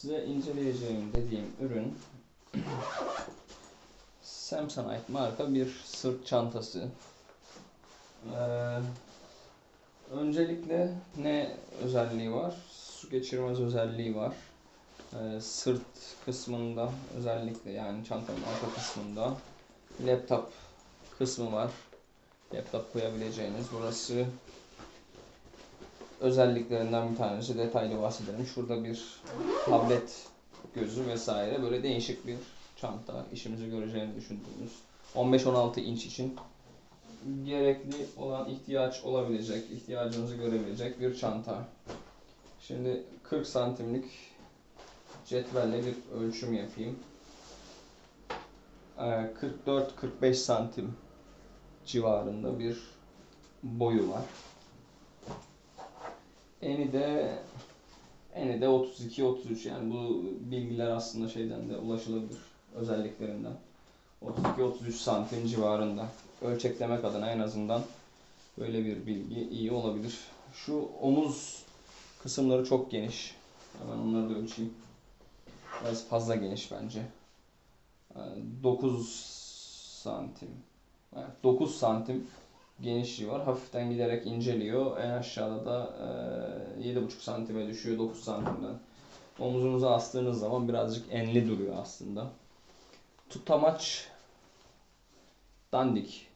Size inceleyeceğim dediğim ürün Samsonite marka bir sırt çantası. Ee, öncelikle ne özelliği var? Su geçirmez özelliği var. Ee, sırt kısmında özellikle yani çantanın arka kısmında laptop kısmı var. Laptop koyabileceğiniz. Burası özelliklerinden bir tanesi. Detaylı bahsedelim. Şurada bir tablet gözü vesaire. Böyle değişik bir çanta. işimizi göreceğini düşündüğümüz. 15-16 inç için gerekli olan ihtiyaç olabilecek, ihtiyacınızı görebilecek bir çanta. Şimdi 40 santimlik cetvelle bir ölçüm yapayım. Ee, 44-45 santim civarında bir boyu var. Eni de eni de 32-33 yani bu bilgiler aslında şeyden de ulaşılabilir özelliklerinden. 32-33 santim civarında. Ölçeklemek adına en azından böyle bir bilgi iyi olabilir. Şu omuz kısımları çok geniş. Hemen onları da ölçeyim. Biraz fazla geniş bence. Ee, 9 santim. Evet, 9 santim genişliği var. Hafiften giderek inceliyor. En aşağıda da e, 7,5 santime düşüyor 9 santimden. Omuzunuza astığınız zaman birazcık enli duruyor aslında. Tutamaç dandik.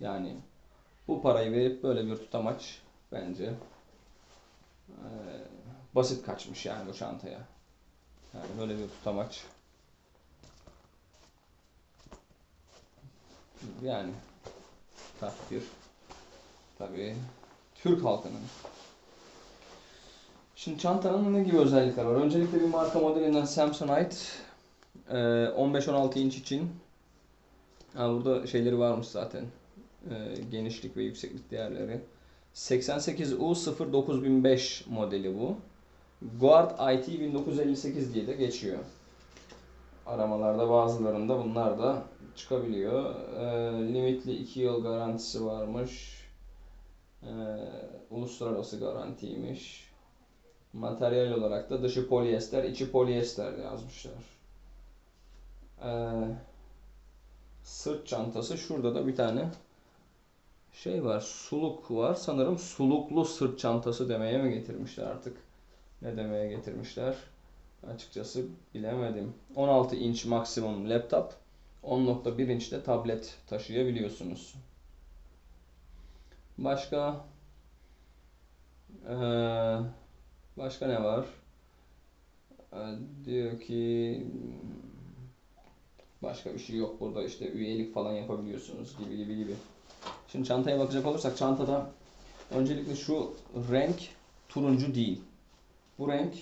Yani bu parayı verip böyle bir tutamaç bence e, basit kaçmış yani bu çantaya. Yani böyle bir tutamaç. Yani takdir. Tabii Türk halkının. Şimdi çantanın ne gibi özellikler var? Öncelikle bir marka modelinden Samsonite e, 15-16 inç için ha, burada şeyleri varmış zaten. E, genişlik ve yükseklik değerleri. 88U09005 modeli bu. Guard IT 1958 diye de geçiyor. Aramalarda bazılarında bunlar da çıkabiliyor. E, limitli 2 yıl garantisi varmış. E, uluslararası garantiymiş. Materyal olarak da dışı polyester, içi polyester yazmışlar. E, sırt çantası. Şurada da bir tane şey var. Suluk var. Sanırım suluklu sırt çantası demeye mi getirmişler artık? Ne demeye getirmişler? Açıkçası bilemedim. 16 inç maksimum laptop. 10.1 inçte tablet taşıyabiliyorsunuz. Başka eee, başka ne var? Diyor ki başka bir şey yok burada işte üyelik falan yapabiliyorsunuz gibi gibi gibi. Şimdi çantaya bakacak olursak çantada öncelikle şu renk turuncu değil. Bu renk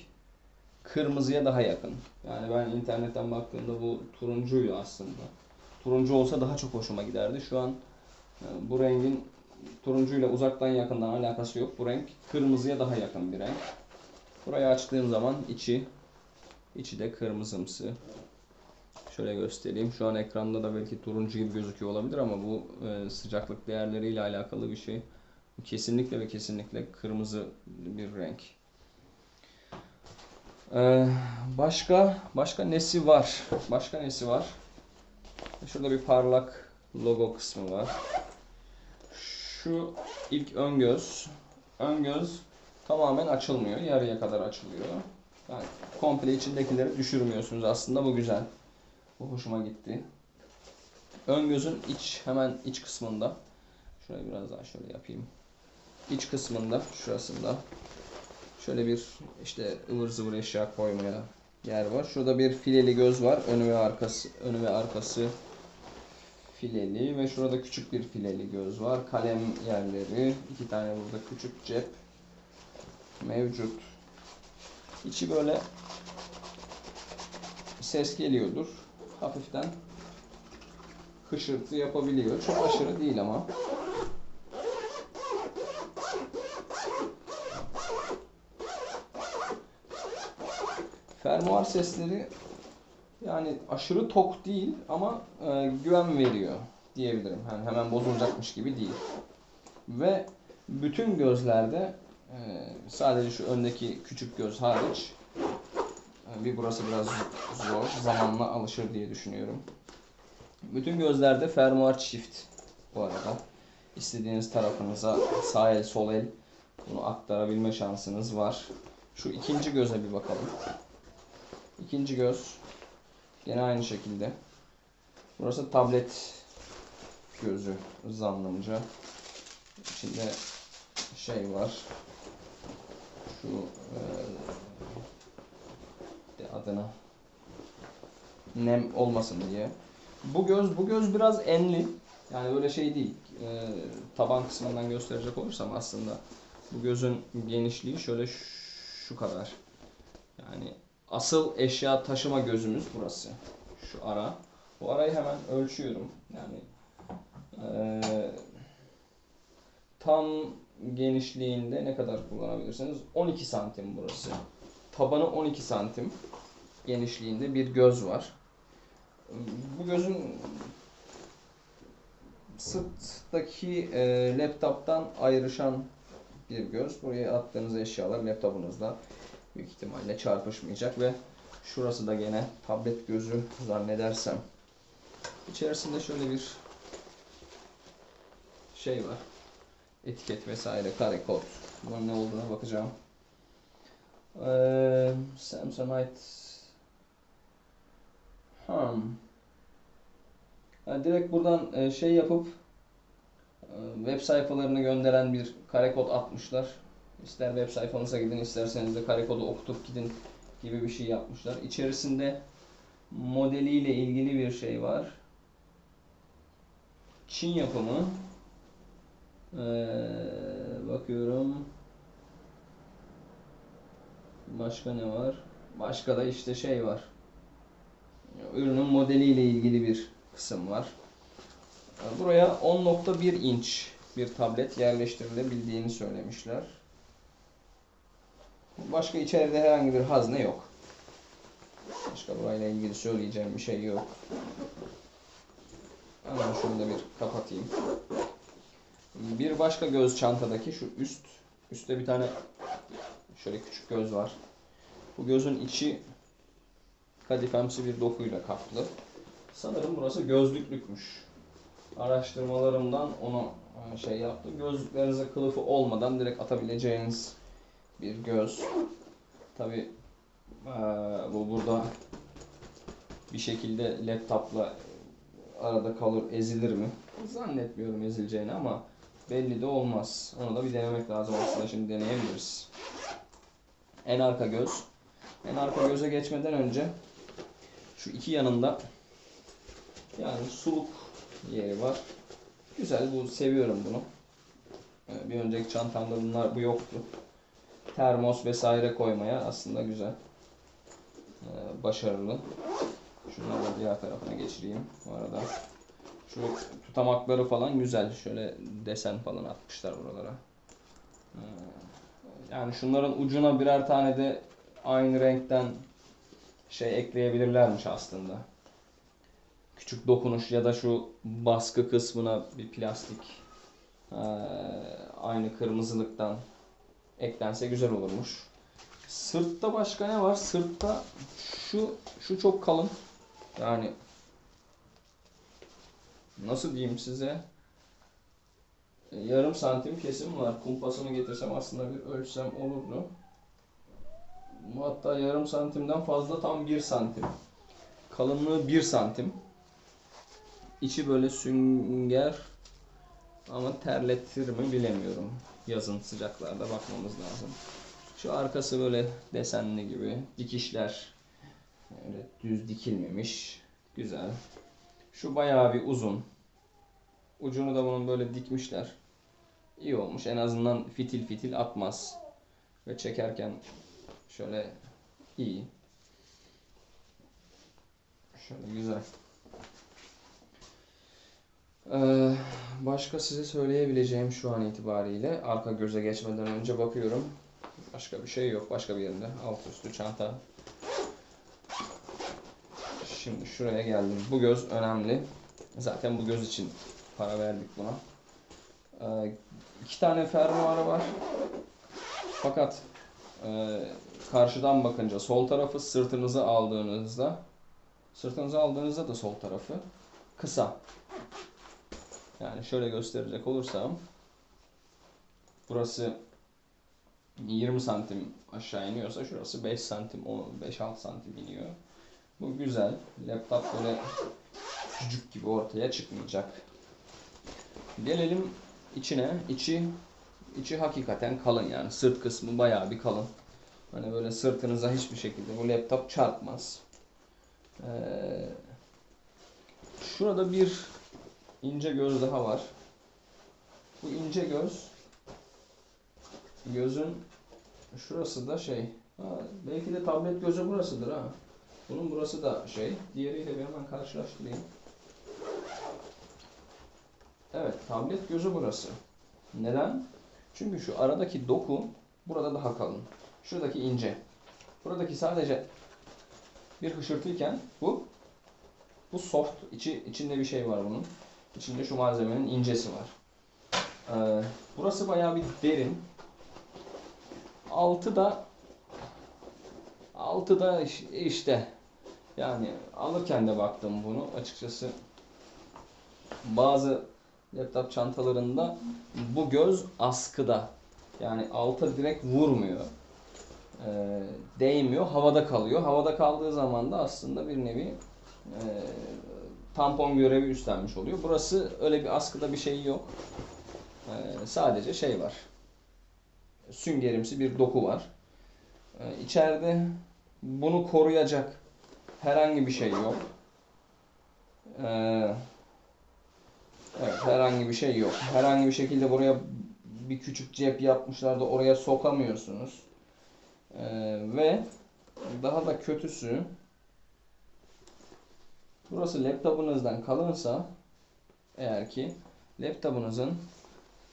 kırmızıya daha yakın. Yani ben internetten baktığımda bu turuncuydu aslında. Turuncu olsa daha çok hoşuma giderdi. Şu an e, bu rengin turuncuyla uzaktan yakından alakası yok. Bu renk kırmızıya daha yakın bir renk. Burayı açtığım zaman içi içi de kırmızımsı. Şöyle göstereyim. Şu an ekranda da belki turuncu gibi gözüküyor olabilir ama bu e, sıcaklık değerleriyle alakalı bir şey. Kesinlikle ve kesinlikle kırmızı bir renk. Ee, başka başka nesi var? Başka nesi var? Şurada bir parlak logo kısmı var. Şu ilk ön göz. Ön göz tamamen açılmıyor. Yarıya kadar açılıyor. Yani komple içindekileri düşürmüyorsunuz aslında bu güzel. Bu hoşuma gitti. Ön gözün iç hemen iç kısmında. Şurayı biraz daha şöyle yapayım. İç kısmında şurasında şöyle bir işte ıvır zıvır eşya koymaya yer var. Şurada bir fileli göz var. Önü ve arkası önü ve arkası fileli ve şurada küçük bir fileli göz var. Kalem yerleri, iki tane burada küçük cep mevcut. İçi böyle ses geliyordur. Hafiften hışırtı yapabiliyor. Çok aşırı değil ama. Fermuar sesleri yani aşırı tok değil ama e, güven veriyor diyebilirim. Yani hemen bozulacakmış gibi değil. Ve bütün gözlerde e, sadece şu öndeki küçük göz hariç e, gibi. Burası biraz zor. Zamanla alışır diye düşünüyorum. Bütün gözlerde fermuar çift bu arada. İstediğiniz tarafınıza sağ el sol el bunu aktarabilme şansınız var. Şu ikinci göze bir bakalım. İkinci göz yine aynı şekilde. Burası tablet gözü zannımca. İçinde şey var. Şu e, adına nem olmasın diye. Bu göz bu göz biraz enli. Yani böyle şey değil. E, taban kısmından gösterecek olursam aslında bu gözün genişliği şöyle şu kadar. Yani asıl eşya taşıma gözümüz burası. Şu ara. Bu arayı hemen ölçüyorum. Yani eee, tam genişliğinde ne kadar kullanabilirsiniz? 12 santim burası. Tabanı 12 santim genişliğinde bir göz var. Bu gözün sırttaki eee, laptoptan ayrışan bir göz. Buraya attığınız eşyalar laptopunuzda büyük ihtimalle çarpışmayacak ve şurası da gene tablet gözü zannedersem. İçerisinde şöyle bir şey var. Etiket vesaire, kare kod. Bunun ne olduğuna bakacağım. Ee, Samsonite Hmm. Ha, direkt buradan e, şey yapıp e, web sayfalarını gönderen bir kare kod atmışlar. İster web sayfanıza gidin, isterseniz de kare kodu okutup gidin gibi bir şey yapmışlar. İçerisinde modeliyle ilgili bir şey var. Çin yapımı. Ee, bakıyorum. Başka ne var? Başka da işte şey var. Ürünün modeliyle ilgili bir kısım var. Buraya 10.1 inç bir tablet yerleştirilebildiğini söylemişler. Başka içeride herhangi bir hazne yok. Başka burayla ilgili söyleyeceğim bir şey yok. Hemen şunu da bir kapatayım. Bir başka göz çantadaki şu üst. Üstte bir tane şöyle küçük göz var. Bu gözün içi kadifemsi bir dokuyla kaplı. Sanırım burası gözlüklükmüş. Araştırmalarımdan onu e, şey yaptım. Gözlüklerinize kılıfı olmadan direkt atabileceğiniz bir göz. Tabi bu burada bir şekilde laptopla arada kalır, ezilir mi? Zannetmiyorum ezileceğini ama belli de olmaz. Onu da bir denemek lazım aslında. Şimdi deneyebiliriz. En arka göz. En arka göze geçmeden önce şu iki yanında yani suluk yeri var. Güzel bu seviyorum bunu. Ee, Bir önceki çantamda bunlar bu yoktu. Termos vesaire koymaya aslında güzel. Ee, Başarılı. Şunları da diğer tarafına geçireyim bu arada. Şu tutamakları falan güzel. Şöyle desen falan atmışlar buralara. Ee, Yani şunların ucuna birer tane de aynı renkten şey ekleyebilirlermiş aslında. Küçük dokunuş ya da şu baskı kısmına bir plastik ee, aynı kırmızılıktan eklense güzel olurmuş. Sırtta başka ne var? Sırtta şu şu çok kalın. Yani nasıl diyeyim size? E, Yarım santim kesim var. Kumpasımı getirsem aslında bir ölçsem olurdu. Hatta yarım santimden fazla tam bir santim. Kalınlığı bir santim. İçi böyle sünger ama terletir mi bilemiyorum. Yazın sıcaklarda bakmamız lazım. Şu arkası böyle desenli gibi. Dikişler öyle düz dikilmemiş. Güzel. Şu bayağı bir uzun. Ucunu da bunun böyle dikmişler. İyi olmuş. En azından fitil fitil atmaz. Ve çekerken şöyle iyi. Şöyle güzel. Ee, başka size söyleyebileceğim şu an itibariyle arka göze geçmeden önce bakıyorum. Başka bir şey yok. Başka bir yerinde. Alt üstü çanta. Şimdi şuraya geldim. Bu göz önemli. Zaten bu göz için para verdik buna. Ee, iki tane fermuarı var. Fakat e, karşıdan bakınca sol tarafı sırtınızı aldığınızda sırtınızı aldığınızda da sol tarafı kısa. Yani şöyle gösterecek olursam burası 20 santim aşağı iniyorsa şurası 5 santim, 5-6 santim iniyor. Bu güzel. Laptop böyle çocuk gibi ortaya çıkmayacak. Gelelim içine. İçi içi hakikaten kalın yani. Sırt kısmı bayağı bir kalın. Hani böyle sırtınıza hiçbir şekilde bu laptop çarpmaz. Ee, şurada bir ince göz daha var. Bu ince göz gözün şurası da şey ha, belki de tablet gözü burasıdır ha. Bunun burası da şey. Diğeriyle bir hemen karşılaştırayım. Evet, tablet gözü burası. Neden? Çünkü şu aradaki doku burada daha kalın. Şuradaki ince. Buradaki sadece bir hışırtıyken bu bu soft. içi içinde bir şey var bunun. İçinde şu malzemenin incesi var. Ee, burası bayağı bir derin. Altı da altı da iş- işte yani alırken de baktım bunu açıkçası bazı laptop çantalarında bu göz askıda yani alta direkt vurmuyor Ee, değmiyor havada kalıyor havada kaldığı zaman da aslında bir nevi e, tampon görevi üstlenmiş oluyor burası öyle bir askıda bir şey yok Ee, sadece şey var süngerimsi bir doku var ee, içeride bunu koruyacak herhangi bir şey yok. Ee, evet, herhangi bir şey yok. Herhangi bir şekilde buraya bir küçük cep yapmışlar da oraya sokamıyorsunuz. Ee, ve daha da kötüsü burası laptopunuzdan kalınsa eğer ki laptopunuzun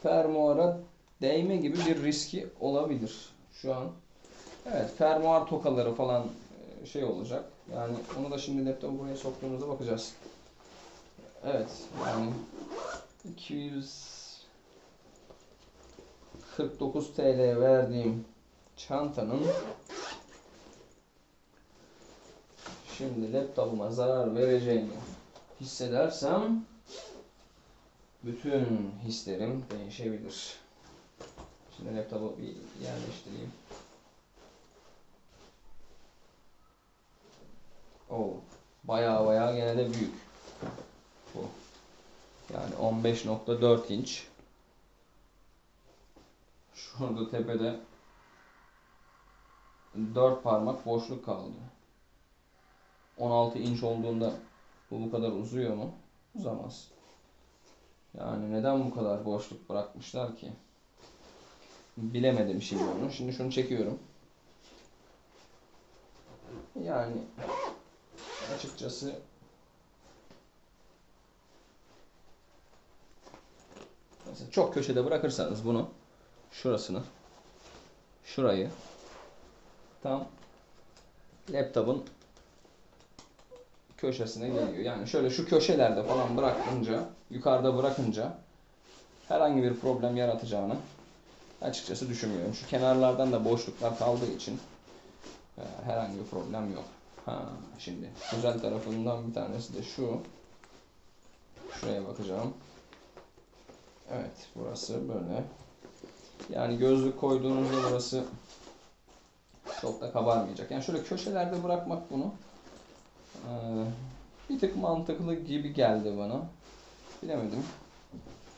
fermuara değme gibi bir riski olabilir şu an. Evet, fermuar tokaları falan e, şey olacak. Yani onu da şimdi laptopu buraya soktuğumuzda bakacağız. Evet, yani 249 TL verdiğim çantanın şimdi laptopuma zarar vereceğini hissedersem bütün hislerim değişebilir. Şimdi laptopu bir yerleştireyim. Oo, bayağı bayağı gene de büyük. Bu. Yani 15.4 inç. Şurada tepede 4 parmak boşluk kaldı. 16 inç olduğunda bu bu kadar uzuyor mu? Uzamaz. Yani neden bu kadar boşluk bırakmışlar ki? Bilemedim şimdi onu. Şimdi şunu çekiyorum. Yani açıkçası mesela çok köşede bırakırsanız bunu şurasını şurayı tam laptopun köşesine geliyor. Yani şöyle şu köşelerde falan bırakınca, yukarıda bırakınca herhangi bir problem yaratacağını açıkçası düşünmüyorum. Şu kenarlardan da boşluklar kaldığı için e, herhangi bir problem yok. Ha, şimdi güzel tarafından bir tanesi de şu. Şuraya bakacağım. Evet, burası böyle. Yani gözlük koyduğunuzda burası çok da kabarmayacak. Yani şöyle köşelerde bırakmak bunu bir tık mantıklı gibi geldi bana. Bilemedim.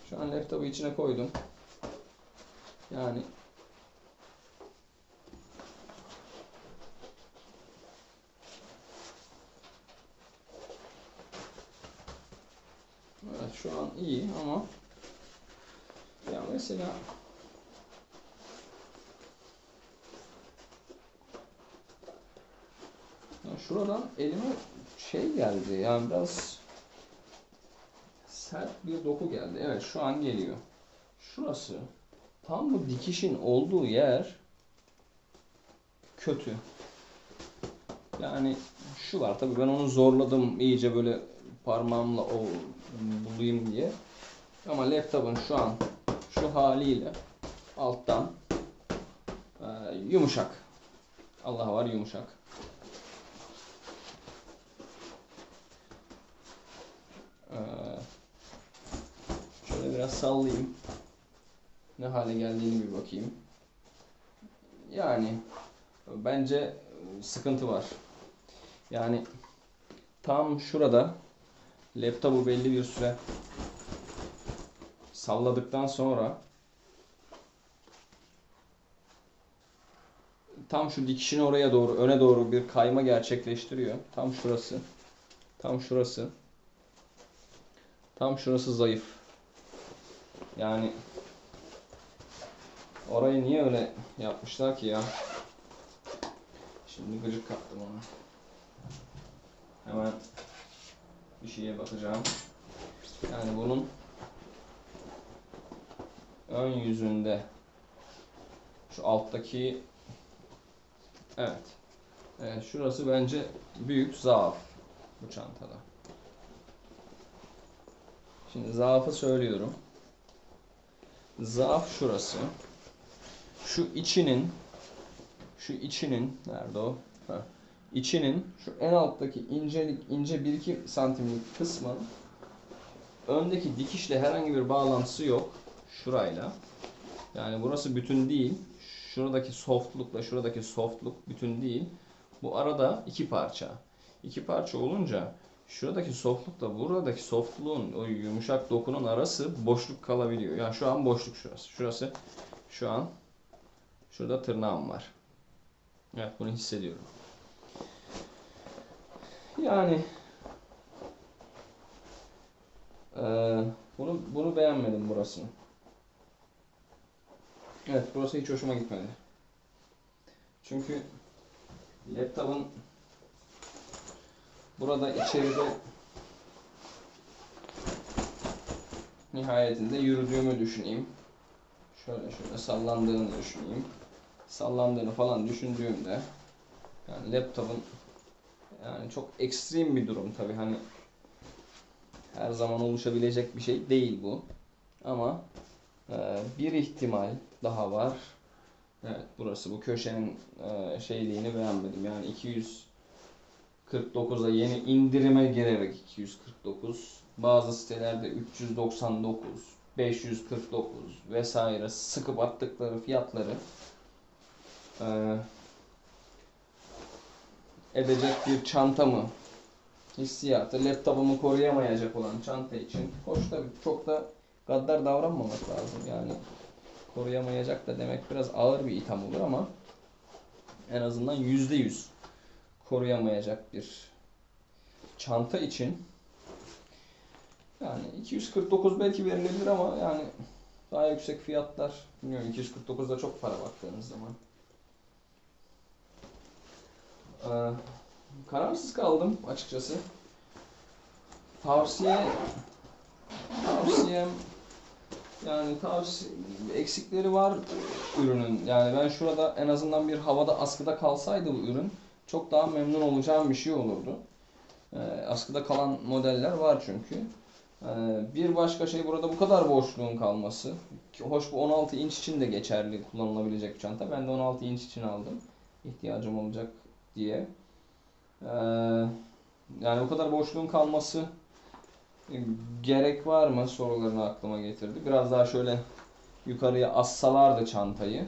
Şu an laptopu içine koydum. Yani Evet şu an iyi ama ya mesela şuradan elime şey geldi yani biraz sert bir doku geldi. Evet şu an geliyor. Şurası tam bu dikişin olduğu yer kötü. Yani şu var tabii ben onu zorladım iyice böyle parmağımla o bulayım diye. Ama laptopun şu an şu haliyle alttan e, yumuşak. Allah var yumuşak. Ee, şöyle biraz sallayayım. Ne hale geldiğini bir bakayım. Yani bence e, sıkıntı var. Yani tam şurada laptopu belli bir süre salladıktan sonra tam şu dikişini oraya doğru öne doğru bir kayma gerçekleştiriyor. Tam şurası. Tam şurası. Tam şurası zayıf. Yani orayı niye öyle yapmışlar ki ya? Şimdi gıcık kaptım ona. Hemen bir şeye bakacağım. Yani bunun ön yüzünde şu alttaki evet. Evet şurası bence büyük zaaf bu çantada. Şimdi zaafı söylüyorum. Zaaf şurası. Şu içinin şu içinin nerede o? Ha. İçinin şu en alttaki incelik ince 1-2 santimlik kısmın öndeki dikişle herhangi bir bağlantısı yok. Şurayla. Yani burası bütün değil. Şuradaki softlukla şuradaki softluk bütün değil. Bu arada iki parça. İki parça olunca şuradaki softlukla buradaki softluğun o yumuşak dokunun arası boşluk kalabiliyor. Yani şu an boşluk şurası. Şurası şu an şurada tırnağım var. Evet bunu hissediyorum. Yani eee, bunu bunu beğenmedim burasını. Evet burası hiç hoşuma gitmedi. Çünkü laptopun burada içeride nihayetinde yürüdüğümü düşüneyim. Şöyle şöyle sallandığını düşüneyim. Sallandığını falan düşündüğümde yani laptopun yani çok ekstrem bir durum tabi hani her zaman oluşabilecek bir şey değil bu. Ama e, bir ihtimal daha var. Evet burası bu köşenin e, şeyliğini beğenmedim. Yani 249'a yeni indirime girerek 249 bazı sitelerde 399 549 vesaire sıkıp attıkları fiyatları e, edecek bir çanta mı hissiyatı laptopumu koruyamayacak olan çanta için hoş tabii çok da gaddar davranmamak lazım. Yani koruyamayacak da demek biraz ağır bir itham olur ama en azından yüzde yüz koruyamayacak bir çanta için yani 249 belki verilebilir ama yani daha yüksek fiyatlar bilmiyorum 249'da çok para baktığınız zaman ee, kararsız kaldım açıkçası. Tavsiye tavsiyem yani tavsiye eksikleri var ürünün. Yani ben şurada en azından bir havada askıda kalsaydı bu ürün çok daha memnun olacağım bir şey olurdu. Ee, askıda kalan modeller var çünkü. Ee, bir başka şey burada bu kadar boşluğun kalması. Hoş bu 16 inç için de geçerli kullanılabilecek bir çanta. Ben de 16 inç için aldım. İhtiyacım olacak diye. Ee, yani bu kadar boşluğun kalması e, gerek var mı sorularını aklıma getirdi. Biraz daha şöyle yukarıya assalardı çantayı.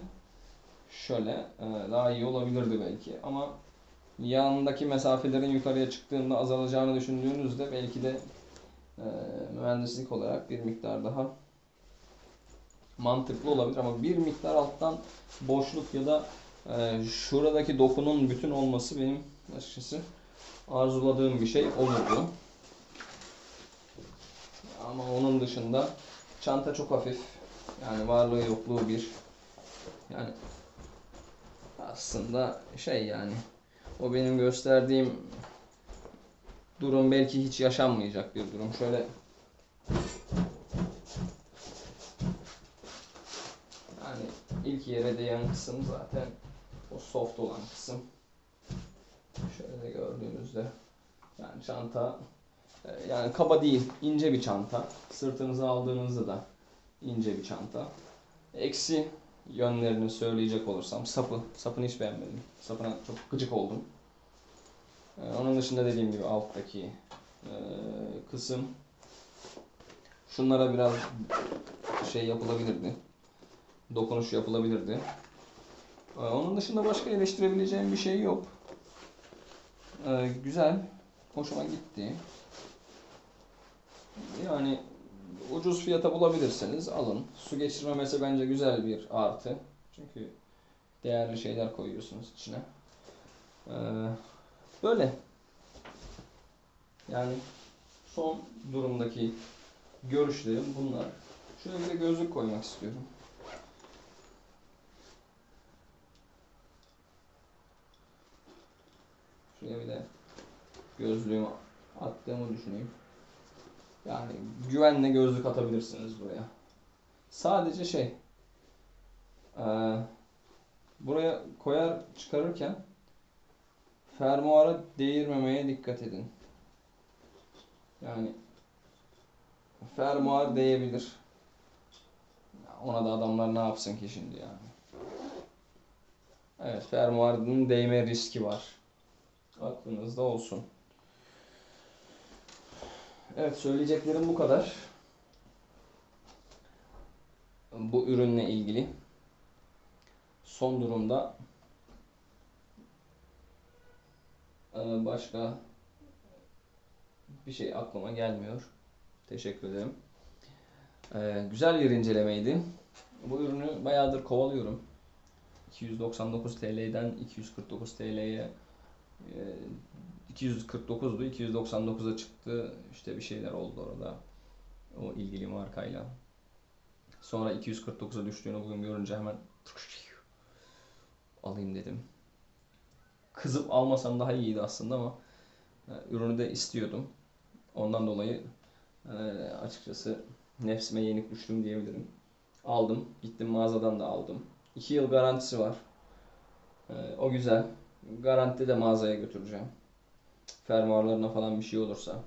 Şöyle e, daha iyi olabilirdi belki ama yanındaki mesafelerin yukarıya çıktığında azalacağını düşündüğünüzde belki de e, mühendislik olarak bir miktar daha mantıklı olabilir ama bir miktar alttan boşluk ya da ee, şuradaki dokunun bütün olması benim açıkçası arzuladığım bir şey olurdu. Ama onun dışında çanta çok hafif. Yani varlığı yokluğu bir. Yani aslında şey yani o benim gösterdiğim durum belki hiç yaşanmayacak bir durum. Şöyle yani ilk yere değen kısım zaten o soft olan kısım. Şöyle de gördüğünüzde yani çanta e, yani kaba değil, ince bir çanta. Sırtınıza aldığınızda da ince bir çanta. Eksi yönlerini söyleyecek olursam sapı, sapını hiç beğenmedim. Sapına çok gıcık oldum. Ee, onun dışında dediğim gibi alttaki e, kısım şunlara biraz şey yapılabilirdi. Dokunuş yapılabilirdi. Ee, onun dışında başka eleştirebileceğim bir şey yok. Ee, güzel. Hoşuma gitti. Yani ucuz fiyata bulabilirseniz alın. Su geçirmemesi bence güzel bir artı. Çünkü değerli şeyler koyuyorsunuz içine. Ee, böyle. Yani son durumdaki görüşlerim bunlar. Şöyle bir de gözlük koymak istiyorum. Şuraya bir de gözlüğümü attığımı düşüneyim. Yani güvenle gözlük atabilirsiniz buraya. Sadece şey eee, buraya koyar çıkarırken fermuara değirmemeye dikkat edin. Yani fermuar değebilir. Ona da adamlar ne yapsın ki şimdi yani. Evet fermuarın değme riski var. Aklınızda olsun. Evet söyleyeceklerim bu kadar. Bu ürünle ilgili. Son durumda e, başka bir şey aklıma gelmiyor. Teşekkür ederim. E, Güzel bir incelemeydi. Bu ürünü bayağıdır kovalıyorum. 299 TL'den 249 TL'ye 249'du, 299'a çıktı. İşte bir şeyler oldu orada. O ilgili markayla. Sonra 249'a düştüğünü bugün görünce hemen alayım dedim. Kızıp almasam daha iyiydi aslında ama e, ürünü de istiyordum. Ondan dolayı e, açıkçası nefsime yenik düştüm diyebilirim. Aldım. Gittim mağazadan da aldım. 2 yıl garantisi var. E, O güzel. Garanti de mağazaya götüreceğim. Fermuarlarına falan bir şey olursa.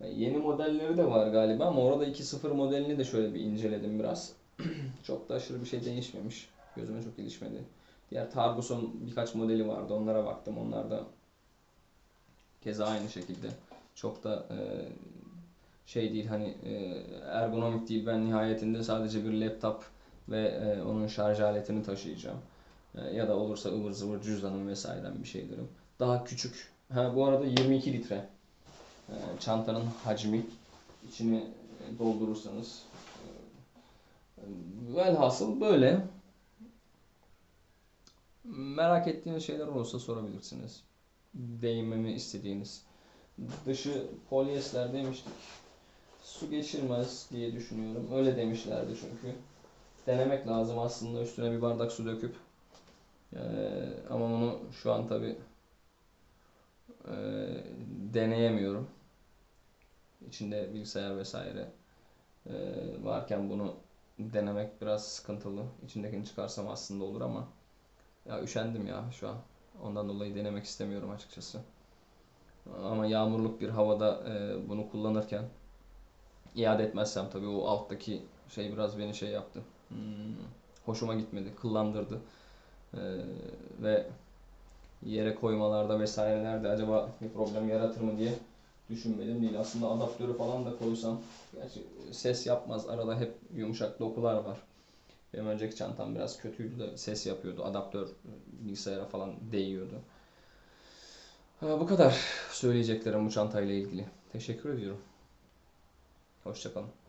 Yeni modelleri de var galiba ama orada 2.0 modelini de şöyle bir inceledim biraz. Çok da aşırı bir şey değişmemiş. Gözüme çok ilişmedi. Diğer Targus'un birkaç modeli vardı. Onlara baktım. Onlar da keza aynı şekilde. Çok da e, şey değil hani e, ergonomik değil. Ben nihayetinde sadece bir laptop ve e, onun şarj aletini taşıyacağım. E, ya da olursa ıvır zıvır cüzdanım vesaireden bir şeylerim. Daha küçük. Ha bu arada 22 litre e, çantanın hacmi. İçini e, doldurursanız. E, velhasıl böyle. Merak ettiğiniz şeyler olursa sorabilirsiniz. Değinmemi istediğiniz. Dışı polyester demiştik. Su geçirmez diye düşünüyorum. Öyle demişlerdi çünkü. Denemek lazım aslında üstüne bir bardak su döküp. Ee, ama bunu şu an tabi deneyemiyorum. İçinde bilgisayar vesaire e, varken bunu denemek biraz sıkıntılı. İçindekini çıkarsam aslında olur ama ya üşendim ya şu an. Ondan dolayı denemek istemiyorum açıkçası. Ama yağmurluk bir havada e, bunu kullanırken iade etmezsem tabii o alttaki şey biraz beni şey yaptı. Hmm, hoşuma gitmedi, kıllandırdı. E, ve yere koymalarda vesairelerde acaba bir problem yaratır mı diye düşünmedim değil. Aslında adaptörü falan da koysam gerçi ses yapmaz. Arada hep yumuşak dokular var. Benim önceki çantam biraz kötüydü de ses yapıyordu. Adaptör bilgisayara falan değiyordu. Ha, bu kadar söyleyeceklerim bu çantayla ilgili. Teşekkür ediyorum. Hoşçakalın.